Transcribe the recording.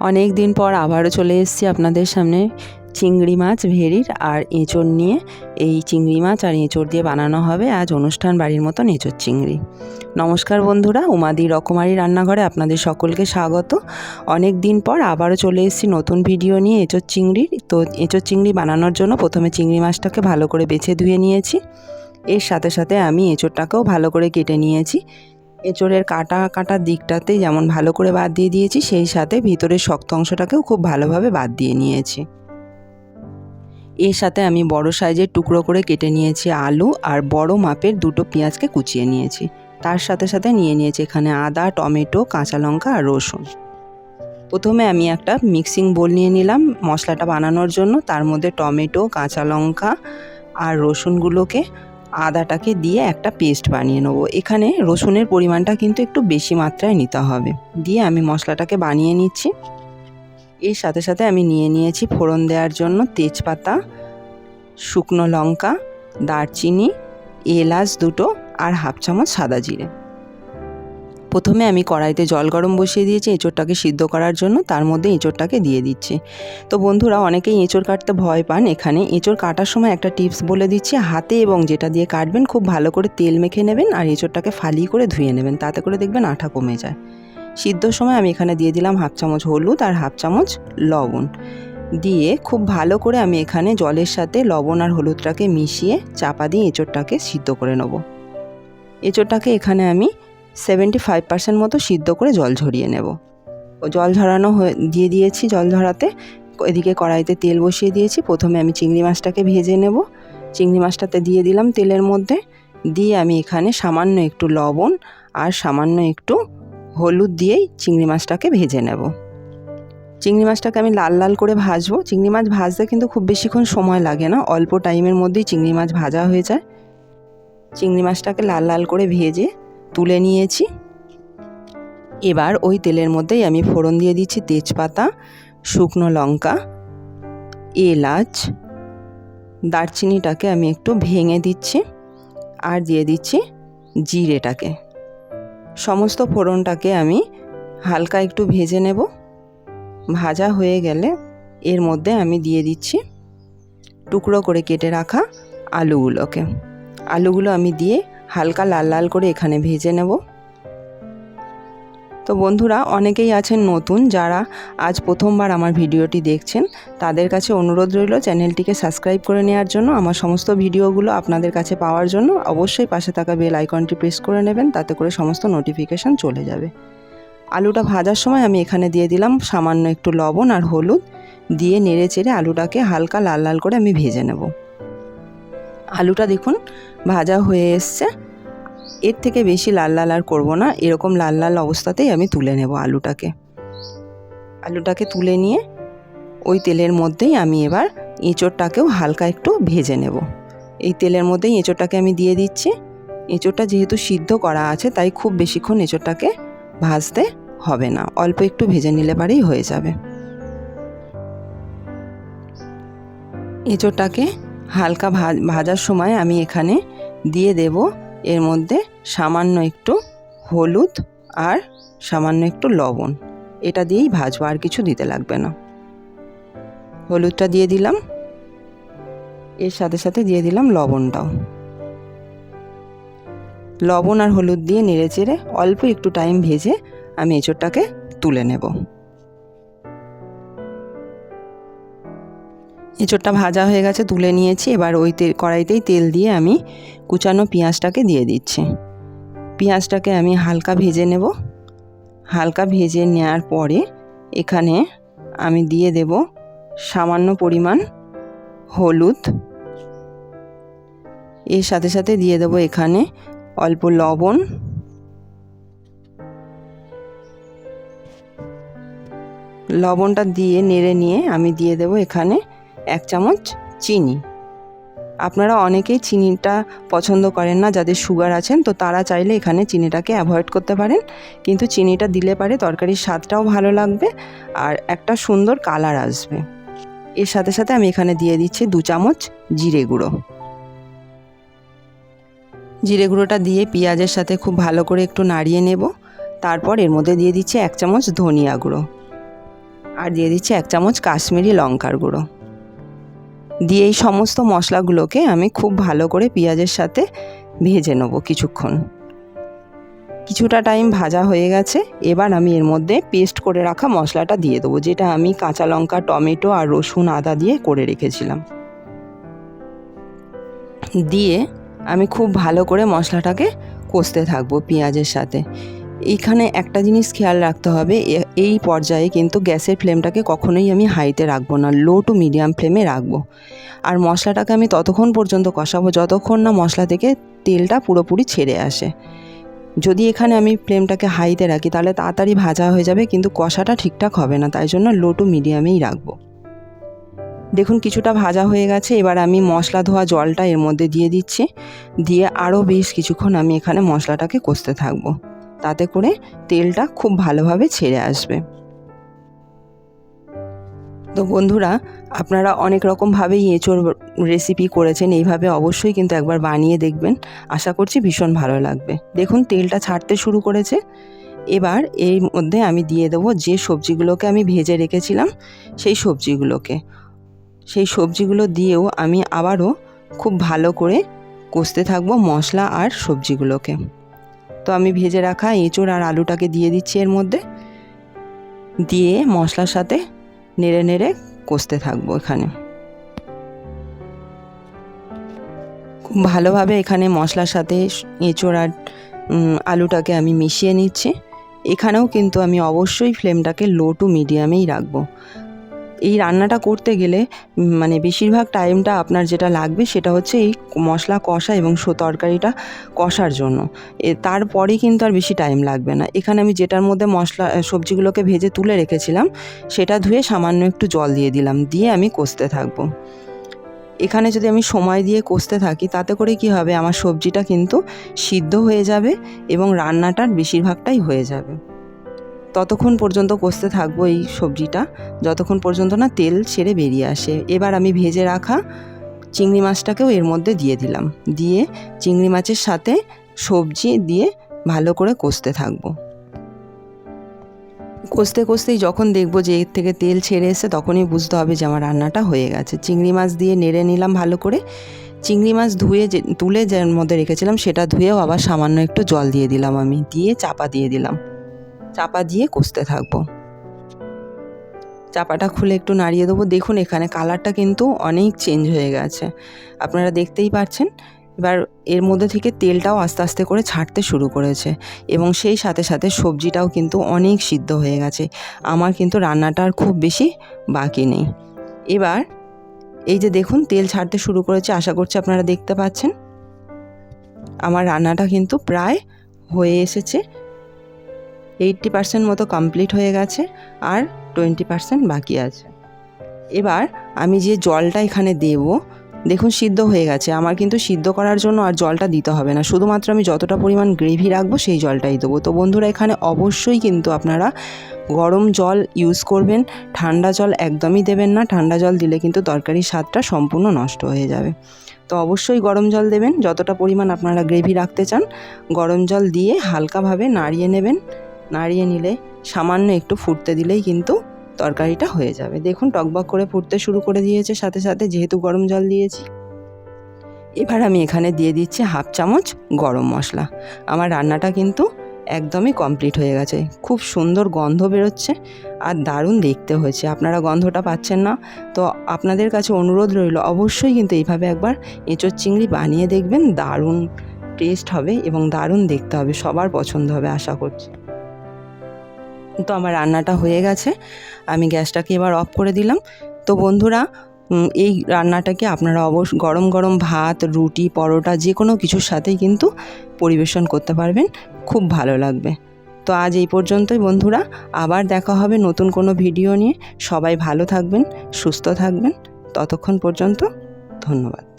অনেক দিন পর আবারও চলে এসেছি আপনাদের সামনে চিংড়ি মাছ ভেরির আর এঁচড় নিয়ে। এই চিংড়ি মাছ আর এঁচড় দিয়ে বানানো হবে আজ অনুষ্ঠান বাড়ির মতন এঁচড় চিংড়ি। নমস্কার বন্ধুরা, উমাদি রকমারি রান্নাঘরে আপনাদের সকলকে স্বাগত। অনেক দিন পর আবারও চলে এসেছি নতুন ভিডিও নিয়ে এঁচড় চিংড়ির। তো এঁচড় চিংড়ি বানানোর জন্য প্রথমে চিংড়ি মাছটাকে ভালো করে বেছে ধুয়ে নিয়েছি। এর সাথে সাথে আমি এঁচড়টাকেও ভালো করে কেটে নিয়েছি। এঁচড়ের কাটা কাটার দিকটাতে যেমন ভালো করে বাদ দিয়ে দিয়েছি, সেই সাথে ভিতরের শক্ত অংশটাকেও খুব ভালোভাবে বাদ দিয়ে নিয়েছি। এর সাথে আমি বড় সাইজের টুকরো করে কেটে নিয়েছি আলু আর বড় মাপের দুটো পেঁয়াজকে কুচিয়ে নিয়েছি। তার সাথে সাথে নিয়ে নিয়েছি এখানে আদা, টমেটো, কাঁচা লঙ্কা আর রসুন। প্রথমে আমি একটা মিক্সিং বোল নিয়ে নিলাম মশলাটা বানানোর জন্য। তার মধ্যে টমেটো, কাঁচা লঙ্কা আর রসুনগুলোকে আদাটাকে দিয়ে একটা পেস্ট বানিয়ে নেব। এখানে রসুনের পরিমাণটা কিন্তু একটু বেশি মাত্রায় নিতে হবে। দিয়ে আমি মশলাটাকে বানিয়ে নিচ্ছি। এর সাথে সাথে আমি নিয়ে নিয়েছি ফোড়ন দেওয়ার জন্য তেজপাতা, শুকনো লঙ্কা, দারচিনি, এলাচ দুটো আর হাফ চামচ সাদা জিরে। প্রথমে আমি কড়াইতে জল গরম বসিয়ে দিয়েছি, এঁচোড়টাকে সিদ্ধ করার জন্য তার মধ্যে এঁচোড়টাকে দিয়ে দিচ্ছি। তো বন্ধুরা, অনেকেই এঁচোড় কাটতে ভয় পান। এখানে এঁচোড় কাটার সময় একটা টিপস বলে দিচ্ছি, হাতে এবং যেটা দিয়ে কাটবেন খুব ভালো করে তেল মেখে নেবেন আর এঁচোড়টাকে ফালি করে ধুয়ে নেবেন, তাতে করে দেখবেন আঠা কমে যায়। সিদ্ধর সময় আমি এখানে দিয়ে দিলাম হাফ চামচ হলুদ আর হাফ চামচ লবণ। দিয়ে খুব ভালো করে আমি এখানে জলের সাথে লবণ আর হলুদটাকে মিশিয়ে চাপা দিয়ে এঁচোড়টাকে সিদ্ধ করে নেব। এঁচোড়টাকে এখানে আমি সেভেন্টি ফাইভ পার্সেন্ট মতো সিদ্ধ করে জল ঝরিয়ে নেব। জল ঝরানো হয়ে, দিয়ে দিয়েছি জল ঝরাতে। এদিকে কড়াইতে তেল বসিয়ে দিয়েছি। প্রথমে আমি চিংড়ি মাছটাকে ভেজে নেব। চিংড়ি মাছটাতে দিয়ে দিলাম তেলের মধ্যে। দিয়ে আমি এখানে সামান্য একটু লবণ আর সামান্য একটু হলুদ দিয়েই চিংড়ি মাছটাকে ভেজে নেব। চিংড়ি মাছটাকে আমি লাল লাল করে ভাজবো। চিংড়ি মাছ ভাজতে কিন্তু খুব বেশিক্ষণ সময় লাগে না। অল্প টাইমের মধ্যেই চিংড়ি মাছ ভাজা হয়ে যায়। চিংড়ি মাছটাকে লাল লাল করে ভেজে তুলে নিয়েছি। এবার ওই তেলের মধ্যেই আমি ফোড়ন দিয়ে দিচ্ছি তেজপাতা, শুকনো লঙ্কা, এলাচ, দারচিনিটাকে আমি একটু ভেঙে দিচ্ছি আর দিয়ে দিচ্ছি জিরেটাকে। সমস্ত ফোড়নটাকে আমি হালকা একটু ভেজে নেব। ভাজা হয়ে গেলে এর মধ্যে আমি দিয়ে দিচ্ছি টুকরো করে কেটে রাখা আলুগুলোকে। আলুগুলো আমি দিয়ে হালকা লাল লাল করে এখানে ভেজে নেব। তো বন্ধুরা, অনেকেই আছেন নতুন, যারা আজ প্রথমবার আমার ভিডিওটি দেখছেন, তাদের কাছে অনুরোধ রইল চ্যানেলটিকে সাবস্ক্রাইব করে নেওয়ার জন্য, আমার সমস্ত ভিডিওগুলো আপনাদের কাছে পাওয়ার জন্য অবশ্যই পাশে থাকা বেল আইকনটি প্রেস করে নেবেন, তাতে করে সমস্ত নোটিফিকেশান চলে যাবে। আলুটা ভাজার সময় আমি এখানে দিয়ে দিলাম সামান্য একটু লবণ আর হলুদ, দিয়ে নেড়ে চেড়ে আলুটাকে হালকা লাল লাল করে আমি ভেজে নেব। আলুটা দেখুন, ভাজা হয়ে এসছে। এর থেকে বেশি লাল লাল আর করব না। এরকম লাল লাল অবস্থাতেই আমি তুলে নেব আলুটাকে। আলুটাকে তুলে নিয়ে ওই তেলের মধ্যেই আমি এবার এঁচোড়টাকেও হালকা একটু ভেজে নেব। এই তেলের মধ্যেই এঁচোড়টাকে আমি দিয়ে দিচ্ছি। এঁচোড়টা যেহেতু সিদ্ধ করা আছে, তাই খুব বেশিক্ষণ এঁচোড়টাকে ভাজতে হবে না। অল্প একটু ভেজে নিলে পারেই হয়ে যাবে। এঁচোড়টাকে হালকা ভাজার সময় আমি এখানে দিয়ে দেব এর মধ্যে সামান্য একটু হলুদ আর সামান্য একটু লবণ। এটা দিয়েই ভাজবো, আর কিছু দিতে লাগবে না। হলুদটা দিয়ে দিলাম। এর সাথে সাথে দিয়ে দিলাম লবণটাও। লবণ আর হলুদ দিয়ে নেড়ে চেড়ে অল্প একটু টাইম ভেজে আমি এঁচোড়টাকে তুলে নেব। এঁচোড়টা ভাজা হয়ে গেছে, তুলে নিয়েছি। এবার ওই তেল, কড়াইতেই তেল দিয়ে আমি কুচানো পেঁয়াজটাকে দিয়ে দিচ্ছি। পেঁয়াজটাকে আমি হালকা ভেজে নেব। হালকা ভেজে নেওয়ার পরে এখানে আমি দিয়ে দেব সামান্য পরিমাণ হলুদ। এর সাথে সাথে দিয়ে দেবো এখানে অল্প লবণ। লবণটা দিয়ে নেড়ে নিয়ে আমি দিয়ে দেবো এখানে এক চামচ চিনি। আপনারা অনেকেই চিনিটা পছন্দ করেন না, যাদের সুগার আছেন, তো তারা চাইলে এখানে চিনিটাকে অ্যাভয়েড করতে পারেন। কিন্তু চিনিটা দিলে পারে তরকারির স্বাদটাও ভালো লাগবে আর একটা সুন্দর কালার আসবে। এর সাথে সাথে আমি এখানে দিয়ে দিচ্ছি দু চামচ জিরে গুঁড়ো। জিরে গুঁড়োটা দিয়ে পেঁয়াজের সাথে খুব ভালো করে একটু নাড়িয়ে নেব। তারপর এর মধ্যে দিয়ে দিচ্ছি এক চামচ ধনিয়া গুঁড়ো। আর দিয়ে দিচ্ছি এক চামচ কাশ্মীরি লঙ্কার গুঁড়ো। দিয়ে এই সমস্ত মশলাগুলোকে আমি খুব ভালো করে পেঁয়াজের সাথে ভেজে নেব কিছুক্ষণ। কিছুটা টাইম ভাজা হয়ে গেছে, এবার আমি এর মধ্যে পেস্ট করে রাখা মশলাটা দিয়ে দেবো, যেটা আমি কাঁচা লঙ্কা, টমেটো আর রসুন আদা দিয়ে করে রেখেছিলাম। দিয়ে আমি খুব ভালো করে মশলাটাকে কষতে থাকব পেঁয়াজের সাথে। এইখানে একটা জিনিস খেয়াল রাখতে হবে এই পর্যায়ে কিন্তু গ্যাসের ফ্লেমটাকে কখনোই আমি হাইতে রাখব না, লো টু মিডিয়াম ফ্লেমে রাখব। আর মশলাটাকে আমি ততক্ষণ পর্যন্ত কষাবো যতক্ষণ না মশলা থেকে তেলটা পুরোপুরি ছেড়ে আসে। যদি এখানে আমি ফ্লেমটাকে হাইতে রাখি, তাহলে তাড়াতাড়ি ভাজা হয়ে যাবে, কিন্তু কষাটা ঠিকঠাক হবে না, তাই জন্য লো টু মিডিয়ামেই রাখব। দেখুন, কিছুটা ভাজা হয়ে গেছে, এবার আমি মশলা ধোয়া জলটা এর মধ্যে দিয়ে দিচ্ছি, দিয়ে আরও বেশ কিছুক্ষণ আমি এখানে মশলাটাকে কষতে থাকব। তাতে করে তেলটা খুব ভালোভাবে ছেড়ে আসবে। তো বন্ধুরা, আপনারা অনেক রকমভাবেই এঁচোড় রেসিপি করেছেন, এইভাবে অবশ্যই কিন্তু একবার বানিয়ে দেখবেন। আশা করছি ভীষণ ভালো লাগবে। দেখুন, তেলটা ছাড়তে শুরু করেছে। এবার এর মধ্যে আমি দিয়ে দেবো যে সবজিগুলোকে আমি ভেজে রেখেছিলাম, সেই সবজিগুলোকে। সেই সবজিগুলো দিয়েও আমি আবারও খুব ভালো করে কষতে থাকব মশলা আর সবজিগুলোকে। তো আমি ভেজে রাখা এঁচোড় আর আলুটাকে দিয়ে দিচ্ছি এর মধ্যে। দিয়ে মশলার সাথে নেড়ে নেড়ে কষতে থাকব এখানে। খুব ভালোভাবে এখানে মশলার সাথে এঁচোড় আর আলুটাকে আমি মিশিয়ে নিচ্ছি। এখানেও কিন্তু আমি অবশ্যই ফ্লেমটাকে লো টু মিডিয়ামেই রাখব। এই রান্নাটা করতে গেলে মানে বেশিরভাগ টাইমটা আপনার যেটা লাগবে সেটা হচ্ছে এই মশলা কষা এবং সো তরকারিটা কষার জন্য। এ, তারপরেই কিন্তু আর বেশি টাইম লাগবে না। এখানে আমি যেটার মধ্যে মশলা সবজিগুলোকে ভেজে তুলে রেখেছিলাম, সেটা ধুয়ে সামান্য একটু জল দিয়ে দিলাম, দিয়ে আমি কষতে থাকব। এখানে যদি আমি সময় দিয়ে কষতে থাকি, তাতে করে কি হবে? আমার সবজিটা কিন্তু সিদ্ধ হয়ে যাবে এবং রান্নাটার বেশিরভাগটাই হয়ে যাবে। ততক্ষণ পর্যন্ত কষতে থাকব এই সবজিটা। যতক্ষণ পর্যন্ত না তেল ছেড়ে বেরিয়ে আসে। এবার আমি ভেজে রাখা চিংড়ি মাছটাকেও এর মধ্যে দিয়ে দিলাম। দিয়ে চিংড়ি মাছের সাথে সবজি দিয়ে ভালো করে কষতে থাকব। কষতে কষতেই যখন দেখব যে এর থেকে তেল ছেড়ে এসে তখনই বুঝতে হবে যে আমার রান্নাটা হয়ে গেছে। চিংড়ি মাছ দিয়ে নেড়ে নিলাম ভালো করে। চিংড়ি মাছ ধুয়ে যে, তুলে যার মধ্যে রেখেছিলাম, সেটা ধুয়েও আবার সামান্য একটু জল দিয়ে দিলাম আমি। দিয়ে চাপা দিয়ে দিলাম। চাপা দিয়ে কষতে থাকব। চাপাটা খুলে একটু নাড়িয়ে দেবো। দেখুন এখানে কালারটা কিন্তু অনেক চেঞ্জ হয়ে গেছে। আপনারা দেখতেই পাচ্ছেন, এবার এর মধ্যে থেকে তেলটাও আস্তে আস্তে করে ছাড়তে শুরু করেছে এবং সেই সাথে সাথে সবজিটাও কিন্তু অনেক সিদ্ধ হয়ে গেছে। আমার কিন্তু রান্নাটা আর খুব বেশি বাকি নেই। এবার এই যে দেখুন, তেল ছাড়তে শুরু করেছে, আশা করছি আপনারা দেখতে পাচ্ছেন। আমার রান্নাটা কিন্তু প্রায় হয়ে এসেছে। এইটটি পার্সেন্ট মতো কমপ্লিট হয়ে গেছে আর টোয়েন্টি পার্সেন্ট বাকি আছে। এবার আমি যে জলটা এখানে দেব, দেখুন সিদ্ধ হয়ে গেছে। আমার কিন্তু সিদ্ধ করার জন্য আর জলটা দিতে হবে না। শুধুমাত্র আমি যতটা পরিমাণ গ্রেভি রাখব সেই জলটাই দেবো। তো বন্ধুরা, এখানে অবশ্যই কিন্তু আপনারা গরম জল ইউজ করবেন। ঠান্ডা জল একদমই দেবেন না। ঠান্ডা জল দিলে কিন্তু তরকারির স্বাদটা সম্পূর্ণ নষ্ট হয়ে যাবে। তো অবশ্যই গরম জল দেবেন। যতটা পরিমাণ আপনারা গ্রেভি রাখতে চান, গরম জল দিয়ে হালকাভাবে নাড়িয়ে নেবেন। নাড়িয়ে নিলে, সামান্য একটু ফুটতে দিলেই কিন্তু তরকারিটা হয়ে যাবে। দেখুন, টকবক করে ফুটতে শুরু করে দিয়েছে, সাথে সাথে যেহেতু গরম জল দিয়েছি। এবার আমি এখানে দিয়ে দিচ্ছি হাফ চামচ গরম মশলা। আমার রান্নাটা কিন্তু একদমই কমপ্লিট হয়ে গেছে। খুব সুন্দর গন্ধ বেরোচ্ছে আর দারুণ দেখতে হয়েছে। আপনারা গন্ধটা পাচ্ছেন না, তো আপনাদের কাছে অনুরোধ রইল, অবশ্যই কিন্তু এইভাবে একবার এঁচোর চিংড়ি বানিয়ে দেখবেন। দারুণ টেস্ট হবে এবং দারুণ দেখতে হবে। সবার পছন্দ হবে, আশা করছি। তো আমার রান্নাটা হয়ে গেছে। আমি গ্যাসটাকে এবার অফ করে দিলাম। তো বন্ধুরা এই রান্নাটাকে আপনারা অবশ্য গরম গরম ভাত, রুটি, পরোটা যে কোনো কিছুর সাথেই কিন্তু পরিবেশন করতে পারবেন। খুব ভালো লাগবে। তো আজ এই পর্যন্তই বন্ধুরা। আবার দেখা হবে নতুন কোনো ভিডিও নিয়ে। সবাই ভালো থাকবেন, সুস্থ থাকবেন। ততক্ষণ পর্যন্ত ধন্যবাদ।